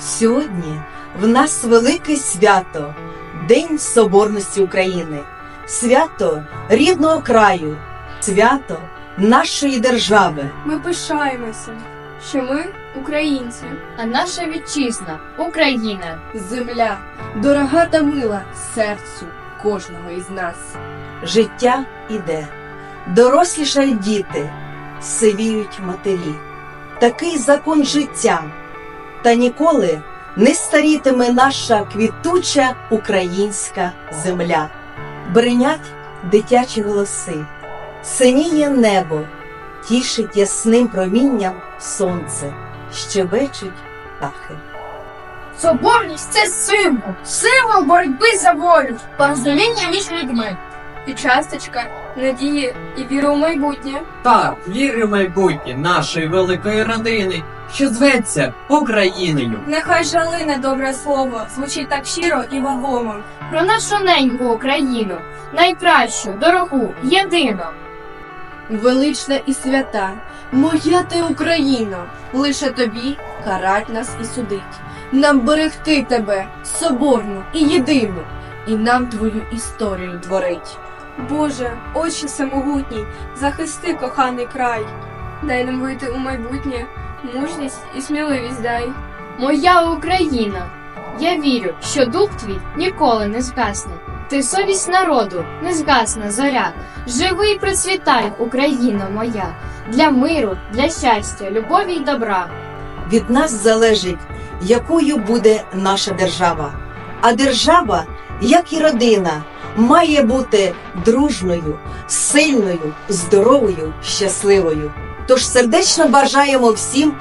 Сьогодні в нас велике свято День Соборності України, свято рідного краю, свято нашої держави. Ми пишаємося, що ми українці. а наша вітчизна Україна. Земля дорога та мила серцю кожного із нас. Життя іде, дорослішають діти, сивіють матері. Такий закон життя, та ніколи не старітиме наша квітуча українська земля. Бринять дитячі голоси, синіє небо, тішить ясним промінням сонце, щебечуть птахи. Соборність це символ, символ боротьби за волю, порозуміння між людьми. І часточка надії і віри у майбутнє. Так, віри в майбутнє нашої великої родини, що зветься Україною. Нехай жалине добре слово звучить так щиро і вагомо. Про нашу неньку Україну, найкращу, дорогу, єдину. Велична і свята, моя ти Україно, лише тобі карать нас і судить. Нам берегти тебе, соборну і єдину, і нам твою історію творить. Боже, Отче самогутній, захисти коханий край, дай нам вийти у майбутнє, мужність і сміливість дай. Моя Україна. Я вірю, що дух твій ніколи не згасне. Ти совість народу, не згасна зоря. Живи і процвітай, Україна моя, для миру, для щастя, любові й добра. Від нас залежить, якою буде наша держава. А держава, як і родина, має бути дружною, сильною, здоровою, щасливою. Тож сердечно бажаємо всім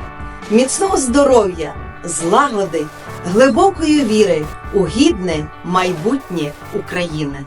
міцного здоров'я, злагоди, глибокої віри у гідне майбутнє України.